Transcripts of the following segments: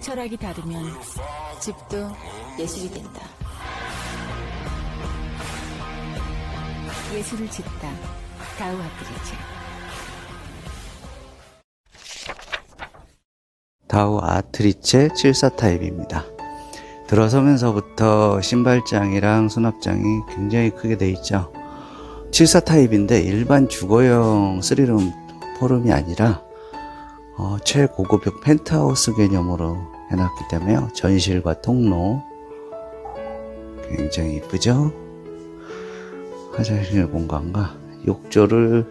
철학이 다르면 집도 예술이 된다. 예술을 짓다. 다우 아트리체. 다우 아트리체 74 타입입니다. 들어서면서부터 신발장이랑 수납장이 굉장히 크게 돼 있죠. 74 타입인데 일반 주거용 3룸 포룸이 아니라 어, 최고급 펜트하우스 개념으로 해놨기 때문에요. 전실과 통로 굉장히 이쁘죠? 화장실 공간과 욕조를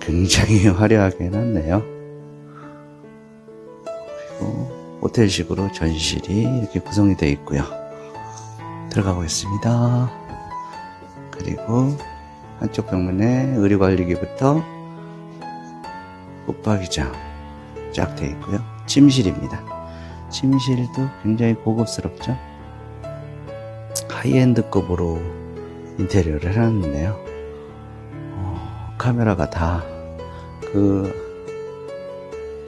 굉장히 화려하게 해놨네요. 그리고 호텔식으로 전실이 이렇게 구성이 되어 있고요. 들어가 보겠습니다. 그리고 한쪽 벽면에 의류관리기부터 붙박이장 쫙 되어 있고요. 침실입니다. 침실도 굉장히 고급스럽죠. 하이엔드급으로 인테리어를 해놨는데요. 어, 카메라가 다 그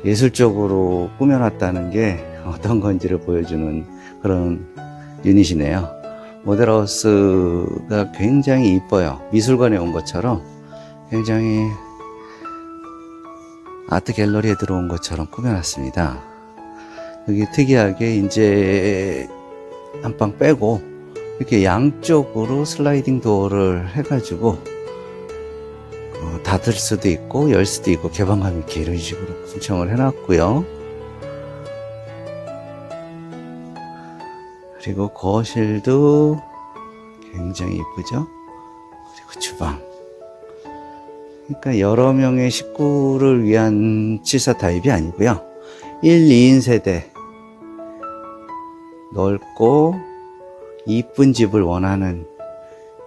예술적으로 꾸며놨다는 게 어떤 건지를 보여주는 그런 유닛이네요. 모델하우스가 굉장히 이뻐요. 미술관에 온 것처럼 굉장히 아트 갤러리에 들어온 것처럼 꾸며놨습니다. 여기 특이하게 이제 안방 빼고 이렇게 양쪽으로 슬라이딩 도어를 해가지고 어, 닫을 수도 있고 열 수도 있고 개방감 있게 이런 식으로 구성을 해놨고요. 그리고 거실도 굉장히 이쁘죠? 그리고 주방. 그러니까 여러 명의 식구를 위한 74 타입이 아니고요. 1, 2인 세대. 넓고 이쁜 집을 원하는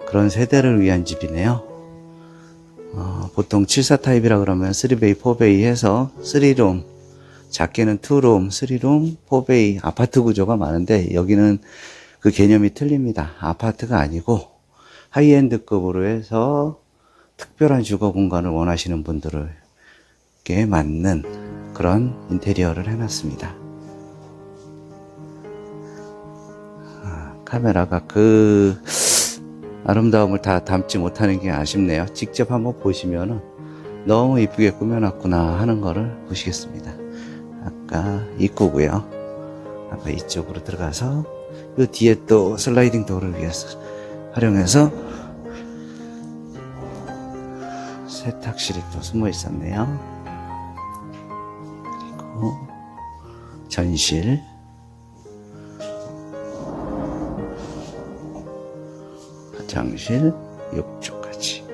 그런 세대를 위한 집이네요. 어, 보통 74 타입이라 그러면 3베이, 4베이 해서 3룸, 작게는 2룸, 3룸, 4베이 아파트 구조가 많은데 여기는 그 개념이 틀립니다. 아파트가 아니고 하이엔드급으로 해서 특별한 주거 공간을 원하시는 분들에게 맞는 그런 인테리어를 해놨습니다. 아, 카메라가 그 아름다움을 다 담지 못하는 게 아쉽네요. 직접 한번 보시면은 너무 이쁘게 꾸며놨구나 하는 거를 보시겠습니다. 아까 입구고요. 아까 이쪽으로 들어가서 이 뒤에 또 슬라이딩 도어를 위해서 활용해서 세탁실이 또 숨어 있었네요. 그리고 전실 화장실, 욕조까지.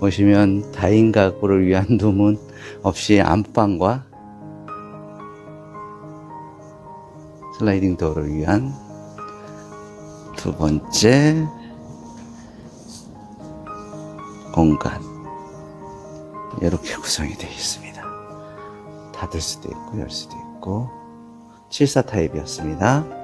보시면 다인 가구를 위한 룸은 없이 안방과 슬라이딩 도어를 위한 두 번째 공간 이렇게 구성이 되어 있습니다. 닫을 수도 있고 열 수도 있고 74 타입이었습니다.